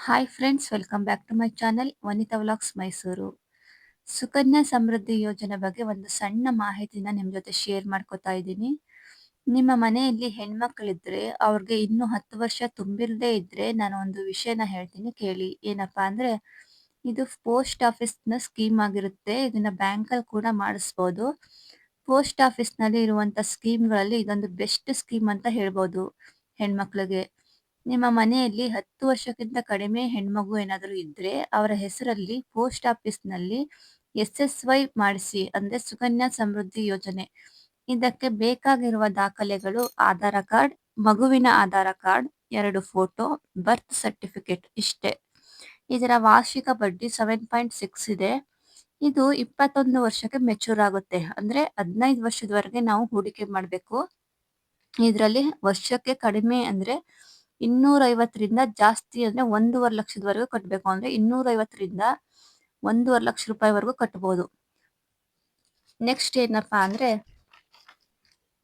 Hi friends welcome back to my channel Vanitha vlogs Mysuru Sukanya Samriddhi Yojana ಬಗ್ಗೆ ಒಂದು ಸಣ್ಣ ಮಾಹಿತಿನ ನಿಮ್ಮ ಜೊತೆ ಶೇರ್ ಮಾಡ್ಕೋತಾ ಇದ್ದೀನಿ. ನಿಮ್ಮ ಮನೆಯಲ್ಲಿ ಹೆಣ್ಮಕ್ಳಿದ್ರೆ, ಅವ್ರಿಗೆ ಇನ್ನು ಹತ್ತು ವರ್ಷ ತುಂಬಿರದೇ ಇದ್ರೆ ನಾನು ಒಂದು ವಿಷಯನ ಹೇಳ್ತೀನಿ, ಕೇಳಿ. ಏನಪ್ಪಾ ಅಂದ್ರೆ, ಇದು ಪೋಸ್ಟ್ ಆಫೀಸ್ನ ಸ್ಕೀಮ್ ಆಗಿರುತ್ತೆ. ಇದನ್ನ ಬ್ಯಾಂಕಲ್ಲಿ ಕೂಡ ಮಾಡಿಸ್ಬೋದು. ಪೋಸ್ಟ್ ಆಫೀಸ್ನಲ್ಲಿ ಇರುವಂತ ಸ್ಕೀಮ್ಗಳಲ್ಲಿ ಇದೊಂದು ಬೆಸ್ಟ್ ಸ್ಕೀಮ್ ಅಂತ ಹೇಳ್ಬೋದು ಹೆಣ್ಮಕ್ಳಿಗೆ. ನಿಮ್ಮ ಮನೆಯಲ್ಲಿ ಹತ್ತು ವರ್ಷಕ್ಕಿಂತ ಕಡಿಮೆ ಹೆಣ್ಮಗು ಏನಾದರೂ ಇದ್ರೆ ಅವರ ಹೆಸರಲ್ಲಿ ಪೋಸ್ಟ್ ಆಫೀಸ್ನಲ್ಲಿ ಎಸ್ ಎಸ್ ವೈ ಮಾಡಿಸಿ, ಅಂದ್ರೆ ಸುಕನ್ಯಾ ಸಮೃದ್ಧಿ ಯೋಜನೆ. ಇದಕ್ಕೆ ಬೇಕಾಗಿರುವ ದಾಖಲೆಗಳು ಆಧಾರ ಕಾರ್ಡ್, ಮಗುವಿನ ಆಧಾರ ಕಾರ್ಡ್, ಎರಡು ಫೋಟೋ, ಬರ್ತ್ ಸರ್ಟಿಫಿಕೇಟ್ ಇಷ್ಟೇ. ಇದರ ವಾರ್ಷಿಕ ಬಡ್ಡಿ ಸೆವೆನ್ ಪಾಯಿಂಟ್ ಸಿಕ್ಸ್ ಇದೆ. ಇದು ಇಪ್ಪತ್ತೊಂದು ವರ್ಷಕ್ಕೆ ಮೆಚೂರ್ ಆಗುತ್ತೆ. ಅಂದ್ರೆ ಹದಿನೈದು ವರ್ಷದವರೆಗೆ ನಾವು ಹೂಡಿಕೆ ಮಾಡಬೇಕು. ಇದರಲ್ಲಿ ವರ್ಷಕ್ಕೆ ಕಡಿಮೆ ಅಂದ್ರೆ ಇನ್ನೂರ ಐವತ್ತರಿಂದ ಜಾಸ್ತಿ ಅಂದ್ರೆ ಒಂದೂವರೆ ಲಕ್ಷದವರೆಗೂ ಕಟ್ಟಬೇಕು ಅಂದ್ರೆ ಇನ್ನೂರ ಐವತ್ತರಿಂದ ಒಂದೂವರೆ ಲಕ್ಷ ರೂಪಾಯಿವರೆಗೂ ಕಟ್ಟಬಹುದು ನೆಕ್ಸ್ಟ್ ಏನಪ್ಪಾ ಅಂದ್ರೆ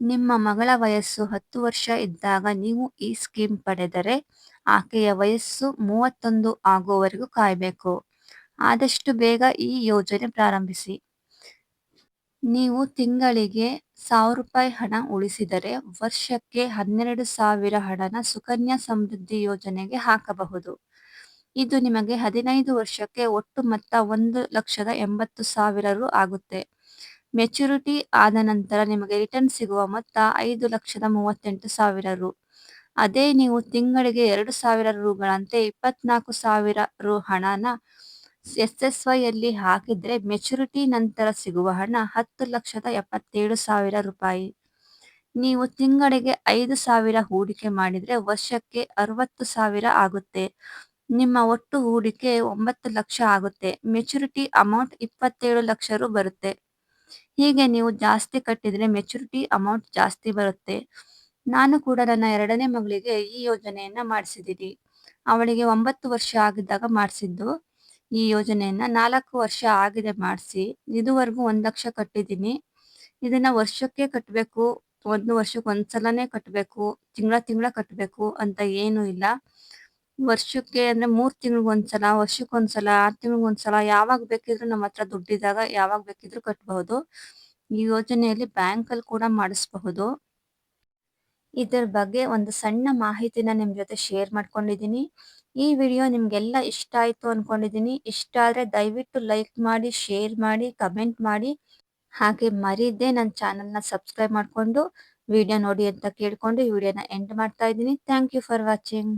ನಿಮ್ಮ ಮಗಳ ವಯಸ್ಸು ಹತ್ತು ವರ್ಷ ಇದ್ದಾಗ ನೀವು ಈ ಸ್ಕೀಮ್ ಪಡೆದರೆ ಆಕೆಯ ವಯಸ್ಸು ಮೂವತ್ತೊಂದು ಆಗುವವರೆಗೂ ಕಾಯಬೇಕು. ಆದಷ್ಟು ಬೇಗ ಈ ಯೋಜನೆ ಪ್ರಾರಂಭಿಸಿ. ನೀವು ತಿಂಗಳಿಗೆ ಸಾವಿರ ರೂಪಾಯಿ ಹಣ ಉಳಿಸಿದರೆ ವರ್ಷಕ್ಕೆ ಹನ್ನೆರಡು ಸಾವಿರ ಹಣನ ಸುಕನ್ಯಾ ಸಮೃದ್ಧಿ ಯೋಜನೆಗೆ ಹಾಕಬಹುದು. ಇದು ನಿಮಗೆ ಹದಿನೈದು ವರ್ಷಕ್ಕೆ ಒಟ್ಟು ಮೊತ್ತ ಒಂದು ಲಕ್ಷದ ಎಂಬತ್ತು ಸಾವಿರ ರು ಆಗುತ್ತೆ. ಮೆಚುರಿಟಿ ಆದ ನಂತರ ನಿಮಗೆ ರಿಟರ್ನ್ ಸಿಗುವ ಮೊತ್ತ ಐದು ಲಕ್ಷದ ಮೂವತ್ತೆಂಟು ಸಾವಿರ ರು ಅದೇ ನೀವು ತಿಂಗಳಿಗೆ ಎರಡು ಸಾವಿರ ರುಗಳಂತೆ ಇಪ್ಪತ್ನಾಲ್ಕು ಸಾವಿರ ರು ಹಣನ ಎಸ್ ಎಸ್ ವೈ ಅಲ್ಲಿ ಹಾಕಿದ್ರೆ ಮೆಚುರಿಟಿ ನಂತರ ಸಿಗುವ ಹಣ ಹತ್ತು ಲಕ್ಷದ ಎಪ್ಪತ್ತೇಳು ಸಾವಿರ ರೂಪಾಯಿ. ನೀವು ತಿಂಗಳಿಗೆ ಐದು ಸಾವಿರ ಹೂಡಿಕೆ ಮಾಡಿದ್ರೆ ವರ್ಷಕ್ಕೆ ಅರವತ್ತು ಸಾವಿರ ಆಗುತ್ತೆ. ನಿಮ್ಮ ಒಟ್ಟು ಹೂಡಿಕೆ ಒಂಬತ್ತು ಲಕ್ಷ ಆಗುತ್ತೆ. ಮೆಚುರಿಟಿ ಅಮೌಂಟ್ ಇಪ್ಪತ್ತೇಳು ಲಕ್ಷ ರು ಬರುತ್ತೆ. ಹೀಗೆ ನೀವು ಜಾಸ್ತಿ ಕಟ್ಟಿದ್ರೆ ಮೆಚುರಿಟಿ ಅಮೌಂಟ್ ಜಾಸ್ತಿ ಬರುತ್ತೆ. ನಾನು ಕೂಡ ನನ್ನ ಎರಡನೇ ಮಗಳಿಗೆ ಈ ಯೋಜನೆಯನ್ನ ಮಾಡಿಸಿದ್ದೀನಿ. ಅವಳಿಗೆ ಒಂಬತ್ತು ವರ್ಷ ಆಗಿದ್ದಾಗ ಮಾಡಿಸಿದ್ದು. ಈ ಯೋಜನೆಯನ್ನ ನಾಲ್ಕು ವರ್ಷ ಆಗಿದೆ ಮಾಡಿಸಿ. ಇದುವರೆಗೂ ಒಂದ್ ಲಕ್ಷ ಕಟ್ಟಿದ್ದೀನಿ. ಇದನ್ನ ವರ್ಷಕ್ಕೆ ಕಟ್ಟಬೇಕು ಒಂದು ವರ್ಷಕ್ಕೆ ಒಂದ್ಸಲನೇ ಕಟ್ಟಬೇಕು ತಿಂಗಳ ತಿಂಗಳ ಕಟ್ಟಬೇಕು ಅಂತ ಏನು ಇಲ್ಲ. ವರ್ಷಕ್ಕೆ ಅಂದ್ರೆ ಮೂರ್ ತಿಂಗಳಿಗೆ ಒಂದ್ಸಲ, ವರ್ಷಕ್ಕೆ ಒಂದ್ಸಲ, ಆರ್ ತಿಂಗಳಿಗೆ ಒಂದ್ಸಲ, ಯಾವಾಗ ಬೇಕಿದ್ರು ನಮ್ಮ ಹತ್ರ ದುಡ್ಡಿದಾಗ ಯಾವಾಗ ಬೇಕಿದ್ರು ಕಟ್ಟಬಹುದು ಈ ಯೋಜನೆಯಲ್ಲಿ ಬ್ಯಾಂಕ್ ಅಲ್ಲಿ ಕೂಡ ಮಾಡಿಸಬಹುದು. ಇದರ ಬಗ್ಗೆ ಒಂದು ಸಣ್ಣ ಮಾಹಿತಿನ ನಿಮ್ ಜೊತೆ ಶೇರ್ ಮಾಡ್ಕೊಂಡಿದ್ದೀನಿ ಈ ವಿಡಿಯೋ ನಿಮ್ಗೆಲ್ಲ ಇಷ್ಟ ಆಯ್ತು ಅನ್ಕೊಂಡಿದ್ದೀನಿ ಇಷ್ಟ ಆದ್ರೆ ದಯವಿಟ್ಟು ಲೈಕ್ ಮಾಡಿ ಶೇರ್ ಮಾಡಿ ಕಮೆಂಟ್ ಮಾಡಿ. ಹಾಗೆ ಮರೀದೆ ನನ್ನ ಚಾನಲ್ನ ಸಬ್ಸ್ಕ್ರೈಬ್ ಮಾಡ್ಕೊಂಡು ವಿಡಿಯೋ ನೋಡಿ ಅಂತ ಕೇಳಿಕೊಂಡು ಈ ವಿಡಿಯೋನ ಎಂಡ್ ಮಾಡ್ತಾ ಇದ್ದೀನಿ. Thank you for watching